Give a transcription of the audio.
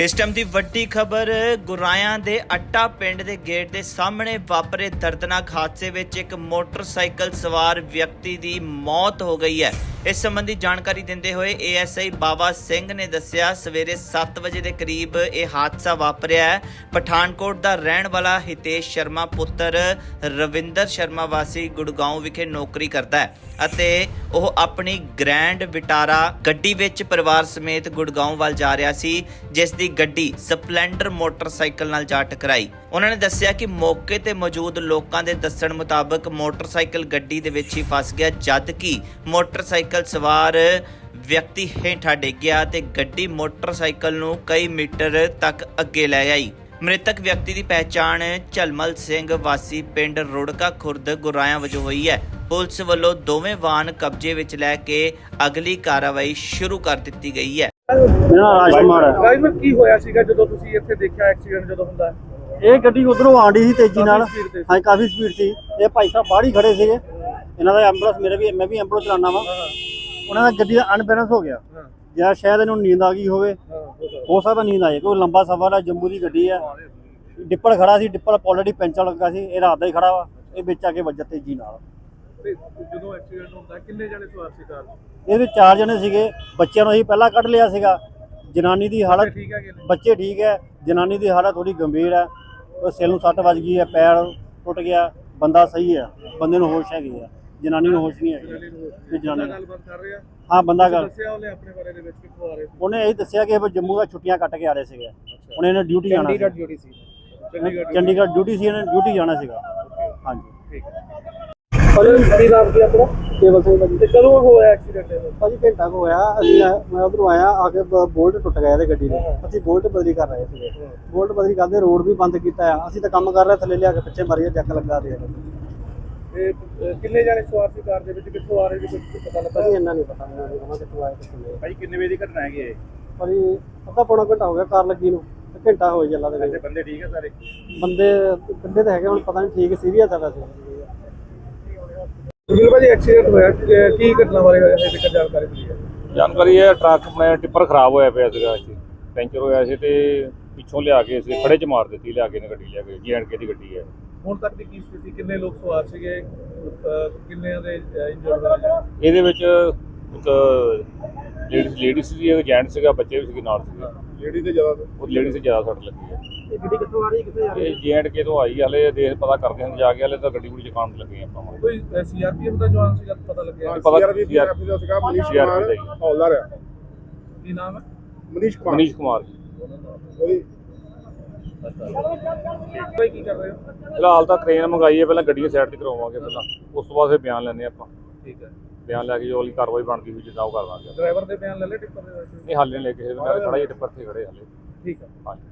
ਇਸ ਟਾਈਮ ਦੀ ਵੱਡੀ ਖਬਰ, ਗੁਰਾਇਆਂ ਦੇ ਅੱਟਾ ਪਿੰਡ ਦੇ ਗੇਟ ਦੇ ਸਾਹਮਣੇ ਵਾਪਰੇ ਦਰਦਨਾਕ ਹਾਦਸੇ ਵਿੱਚ ਇੱਕ ਮੋਟਰਸਾਈਕਲ ਸਵਾਰ ਵਿਅਕਤੀ ਦੀ ਮੌਤ ਹੋ ਗਈ ਹੈ। ਇਸ ਸੰਬੰਧੀ ਜਾਣਕਾਰੀ ਦਿੰਦੇ ਹੋਏ ਏਐਸਆਈ ਬਾਬਾ ਸਿੰਘ ਨੇ ਦੱਸਿਆ, ਸਵੇਰੇ 7 ਵਜੇ ਦੇ ਕਰੀਬ ਇਹ ਹਾਦਸਾ ਵਾਪਰਿਆ ਹੈ। ਪਠਾਨਕੋਟ ਦਾ ਰਹਿਣ ਵਾਲਾ ਹਿਤੇਸ਼ ਸ਼ਰਮਾ ਪੁੱਤਰ ਰਵਿੰਦਰ ਸ਼ਰਮਾ ਵਾਸੀ ਗੁੜਗਾਉਂ ਵਿਖੇ ਨੌਕਰੀ ਕਰਦਾ ਹੈ ਅਤੇ ਉਹ ਆਪਣੀ ਗ੍ਰੈਂਡ ਵਿਟਾਰਾ ਗੱਡੀ ਵਿੱਚ ਪਰਿਵਾਰ ਸਮੇਤ ਗੁੜਗਾਉਂ ਵੱਲ ਜਾ ਰਿਹਾ ਸੀ, ਜਿਸ ਦੀ ਗੱਡੀ ਸਪਲੈਂਡਰ ਮੋਟਰਸਾਈਕਲ ਨਾਲ ਜਾ ਟਕਰਾਈ ਉਹਨਾਂ ਨੇ ਦੱਸਿਆ ਕਿ ਮੌਕੇ ਤੇ ਮੌਜੂਦ ਲੋਕਾਂ ਦੇ ਦੱਸਣ ਮੁਤਾਬਕ ਮੋਟਰਸਾਈਕਲ ਗੱਡੀ ਦੇ ਵਿੱਚ ਹੀ ਫਸ ਗਿਆ, ਜਦ ਕਿ ਮੋਟਰਸਾਈਕਲ ਸਵਾਰ ਵਿਅਕਤੀ ਹੇਠਾਂ ਡਿੱਗ ਗਿਆ ਤੇ ਗੱਡੀ ਮੋਟਰਸਾਈਕਲ ਨੂੰ ਕਈ ਮੀਟਰ ਤੱਕ ਅੱਗੇ ਲੈ ਗਈ ਮ੍ਰਿਤਕ ਵਿਅਕਤੀ ਦੀ ਪਹਿਚਾਣ ਝਲਮਲ ਸਿੰਘ ਵਾਸੀ ਪਿੰਡ ਰੁੜਕਾ ਖੁਰਦ ਗੁਰਾਇਆਂ ਵਜੋਂ ਹੋਈ ਹੈ। ਪੁਲਿਸ ਵੱਲੋਂ ਦੋਵੇਂ ਵਾਹਨ ਕਬਜ਼ੇ ਵਿੱਚ ਲੈ ਕੇ ਅਗਲੀ ਕਾਰਵਾਈ ਸ਼ੁਰੂ ਕਰ ਦਿੱਤੀ ਗਈ ਹੈ। ਮੇਰਾ ਨਾਮ ਰਾਜ ਕੁਮਾਰ ਹੈ। ਡਰਾਈਵਰ ਕੀ ਹੋਇਆ ਸੀਗਾ ਜਦੋਂ ਤੁਸੀਂ ਇੱਥੇ ਦੇਖਿਆ ਐਕਸੀਡੈਂਟ ਜਦੋਂ ਹੁੰਦਾ? ਹੈ? ਇਹ ਗੱਡੀ ਉਧਰੋਂ ਆਂਡੀ ਸੀ ਤੇਜ਼ੀ ਨਾਲ। ਕਾਫੀ speed ਤੇ ਸੀ। ਹਾਂ ਕਾਫੀ ਸਪੀਡ ਸੀ। ਇਹ ਭਾਈ ਸਾਹਿਬ ਬਾਹਰ ਹੀ ਖੜੇ ਸੀਗੇ। ਇਹਨਾਂ ਦਾ ਐਂਬੂਲੈਂਸ ਮੇਰੇ ਵੀ ਮੈਂ ਵੀ ਐਂਬੂਲੈਂਸ ਚਲਾਉਣਾ ਵਾ। ਉਹਨਾਂ ਦਾ ਗੱਡੀ ਦਾ ਅਨਬੈਲੈਂਸ ਹੋ ਗਿਆ। ਜਾਂ ਸ਼ਾਇਦ ਇਹਨੂੰ ਨੀਂਦ ਆ ਗਈ ਹੋਵੇ। ਹਾਂ ਸਕਦਾ। ਨੀਂਦ ਆਏ ਕੋਈ ਲੰਬਾ ਸਫ਼ਰ ਹੈ ਜੰਮੂ ਦੀ ਗੱਡੀ ਹੈ ਡਿੱਪਰ ਖੜਾ ਸੀ ਡਿੱਪਰ ਆਲਰੇਡੀ ਪੈਂਚਰ ਲੱਗਾ ਸੀ ਇਹ ਰਾਤ ਦਾ ਹੀ ਖੜਾ ਵਾ। ਇਹ ਵਿੱਚ ਆ ਕੇ ਵੱਜਾ ਤੇਜ਼ੀ ਨਾਲ। ਜਦੋਂ ਐਕਸੀਡੈਂਟ ਹੁੰਦਾ ਕਿੰਨੇ ਜਣੇ ਸਵਾਰ ਸੀ ਕਾਰ? ਇਹਦੇ ਚਾਰ ਜਣੇ ਸੀਗੇ। ਬੱਚਿਆਂ ਨੂੰ ਅਸੀਂ ਪਹਿਲਾਂ ਕੱਢ ਲਿਆ ਸੀਗਾ। ਜਨਾਨੀ ਦੀ ਹਾਲਤ ਬੱਚੇ ਠੀਕ ਹੈ। ਜਨਾਨੀ ਦੀ ਹਾਲਤ ਥੋੜੀ ਗੰਭੀਰ ਹੈ। ਸਿਰ ਨੂੰ ਸੱਟ ਵੱਜ ਗਈ ਹੈ ਪੈਰ ਟੁੱਟ ਗਿਆ। ਬੰਦਾ ਸਹੀ ਹੈ। ਬੰਦੇ ਨੂੰ ਹੋਸ਼ ਹੈਗੀ ਹੈ। ਜਨਾਨੀ ਨੂੰ ਹੋਸ਼ ਨਹੀਂ ਹੈਗੀ। ਇਹ ਜਨਾਨੀ ਗੱਲਬਾਤ ਕਰ ਰਿਹਾ? ਹਾਂ ਬੰਦਾ ਗੱਲ ਦੱਸਿਆ ਉਹਨੇ ਆਪਣੇ ਬਾਰੇ ਦੇ ਵਿੱਚ ਕਿੱਥੋਂ ਆ ਰਹੇ ਸੀ। ਉਹਨੇ ਇਹ ਦੱਸਿਆ ਕਿ ਇਹ ਜੰਮੂ ਦਾ ਛੁੱਟੀਆਂ ਕੱਟ ਕੇ ਆ ਰਹੇ ਸੀਗੇ। ਉਹਨੇ ਇਹਨੇ ਡਿਊਟੀ ਜਾਣਾ ਸੀ ਡਿਊਟੀ ਸੀ। ਚੰਡੀਗੜ੍ਹ ਚੰਡੀਗੜ੍ਹ ਡਿਊਟੀ ਸੀ ਇਹਨੇ ਡਿਊਟੀ ਜਾਣਾ ਸੀਗਾ। ਹਾਂਜੀ। ਠੀਕ ਹੈ। ਅਰੇ ਕੀ ਨਾਮ ਕੀ ਆਪਣਾ? ਕੇਵਲ ਸਿੰਘ ਭਾਜੀ ਤੇ ਕਦੋਂ ਹੋਇਆ ਐਕਸੀਡੈਂਟ ਭਾਜੀ ਘੰਟਾ ਕੁ ਹੋਇਆ। ਅਸੀਂ ਮੈਂ ਉਧਰੋਂ ਆਇਆ ਆ ਕੇ ਬੋਲਟ ਟੁੱਟ ਗਿਆ ਇਹਦੇ ਗੱਡੀ ਦੇ ਅਸੀਂ ਬੋਲਟ ਬਦਲੀ ਕਰ ਰਹੇ ਸੀਗੇ। ਬੋਲਟ ਬਦਲੀ ਕਰਦੇ ਰੋਡ ਵੀ ਬੰਦ ਕੀਤਾ ਆ। ਅਸੀਂ ਤਾਂ ਕੰਮ ਕਰ ਰਹੇ ਥੱਲੇ ਲਿਆ ਕੇ ਪਿੱਛੇ ਮਾਰੀਆ ਜੱਕ ਲੱਗਾ ਰਿਹਾ ਇਹ ਅਹ, ਕਿੰਨੇ ਜਣੇ ਸਵਾਰ ਸੀ ਕਾਰ ਦੇ ਵਿੱਚ? ਕਿੱਥੋਂ ਆ ਰਹੇ ਸੀ? ਕੁਝ ਪਤਾ ਲੱਗਾ? ਭਾਜੀ ਇੰਨਾ ਨਹੀਂ ਪਤਾ ਮੈਨੂੰ ਨਹੀਂ ਪਤਾ ਕਿੱਥੋਂ ਆਏ ਕਿੱਥੋਂ ਨਹੀਂ ਭਾਈ ਕਿੰਨੇ ਵਜੇ ਦੀ ਘਟਨਾ ਹੈਗੀ ਇਹ? ਭਾਜੀ ਅੱਧਾ ਪੌਣਾ ਘੰਟਾ ਹੋ ਗਿਆ ਕਾਰ ਲੱਗੀ ਨੂੰ ਤੇ ਘੰਟਾ ਹੋ ਚੱਲਾ ਦੇ ਵਿੱਚ। ਬੰਦੇ ਠੀਕ ਹੈ ਸਾਰੇ? ਬੰਦੇ ਕੱਢੇ ਤਾਂ ਹੈਗੇ ਹੁਣ ਪਤਾ ਨਹੀਂ ਠੀਕ ਸੀਰੀਅਸ ਆ ਵੈਸੇ। ਬਿਲਕੁਲ ਭਾਜੀ ਐਕਸੀਡੈਂਟ ਹੋਇਆ ਕਿ- ਕੀ ਘਟਨਾ ਬਾਰੇ ਹੋਇਆ ਹੈ ਤੇ ਜਾਣਕਾਰੀ ਮਿਲੀ ਹੈ ਜਾਣਕਾਰੀ ਹੈ ਟਰੱਕ ਆਪਣੇ ਟਿੱਪਰ ਖਰਾਬ ਹੋਇਆ ਪਿਆ ਸੀਗਾ ਇੱਥੇ। ਪੈਂਚਰ ਹੋਇਆ ਸੀ ਤੇ ਪਿੱਛੋਂ ਲਿਆ ਕੇ ਅਸੀਂ ਖੜੇ ਚ ਮਾਰ ਦਿੱਤੀ ਲਿਆ ਕੇ ਨੇ ਗੱਡੀ ਲਿਆ ਕੇ ਜੀਐਨਕੇ ਦੀ ਗੱਡੀ ਹੈ। ਹੁਣ ਤੱਕ ਦੀ ਕੀ ਸਥਿਤੀ? ਕਿੰਨੇ ਲੋਕ ਸਵਾਰ ਸੀਗੇ? ਕਿੰਨਿਆਂ ਦੇ ਇੰਜਰਡ ਹੋਏ ਇਹਦੇ ਵਿੱਚ ਇੱਕ ਲੇਡੀਜ਼ ਲੇਡੀ ਸੀ ਇੱਕ ਜੈਂਟ ਸੀਗਾ ਬੱਚੇ ਵੀ ਸੀਗੇ ਨਾਲ ਸੀਗੇ। ਲੇਡੀ ਤੇ ਜ਼ਿਆਦਾ ਉਹ ਲੇਡੀ ਸੀ ਜ਼ਿਆਦਾ ਸੱਟ ਲੱਗੀ ਹੈ ਇਹ ਗੱਡੀ ਕਿੱਥੋਂ ਆ ਰਹੀ ਕਿੱਥੇ ਜਾ ਇਹ ਜੀਐਨਕੇ ਤੋਂ ਆਈ ਹਲੇ ਦੇਖ ਪਤਾ ਕਰਦੇ ਹਾਂ ਜਾ ਕੇ ਹਲੇ ਤਾਂ ਗੱਡੀ ਗੁੱਡੀ ਚਕਾਉਣ ਲੱਗੇ ਆਪਾਂ। ਕੋਈ ਸੀਆਰਪੀਐਫ ਦਾ ਜਵਾਨ ਸੀਗਾ ਪਤਾ ਲੱਗਿਆ? ਪਤਾ ਸੀਆਰਪੀ ਦਾ ਸੀਗਾ ਮਨੀਸ਼ ਕੁਮਾਰ ਹੀ। ਹੌਲਦਾਰ ਆ। ਕੀ ਨਾਮ ਹੈ? ਮਨੀਸ਼ ਕੁਮਾਰ। ਮਨੀਸ਼ ਕੁਮਾਰ। ਜੀ ਉਹਦੀ ਕੀ ਕਰ ਰਹੇ ਹੋ ਫਿਲਹਾਲ ਤਾਂ ਕ੍ਰੇਨ ਮੰਗਾਈ ਹੈ ਪਹਿਲਾਂ ਗੱਡੀਆਂ ਸਾਈਡ ਤੇ ਕਰਾਵਾਂਗੇ ਪਹਿਲਾਂ। ਉਸ ਤੋਂ ਬਾਅਦ ਫਿਰ ਬਿਆਨ ਲੈਣੇ ਆਪਾਂ। ਠੀਕ ਹੈ। ਬਿਆਨ ਲੈ ਕੇ ਜੋ ਅਗਲੀ ਕਾਰਵਾਈ ਬਣਦੀ ਹੋਈ ਜਿੱਦਾਂ ਉਹ ਕਰ ਦਾਂਗੇ ਡਰਾਈਵਰ ਦੇ ਬਿਆਨ ਲੈ ਲੈ ਟਿੱਪਰ ਦੇ ਵਿੱਚ? ਨਹੀਂ ਹਾਲੇ ਨਹੀਂ ਲੈ ਕੇ ਖੜਾ ਹੀ ਟਿੱਪਰ ਤੇ ਖੜੇ ਹਾਲੇ। ਠੀਕ ਹੈ। ਹਾਂਜੀ।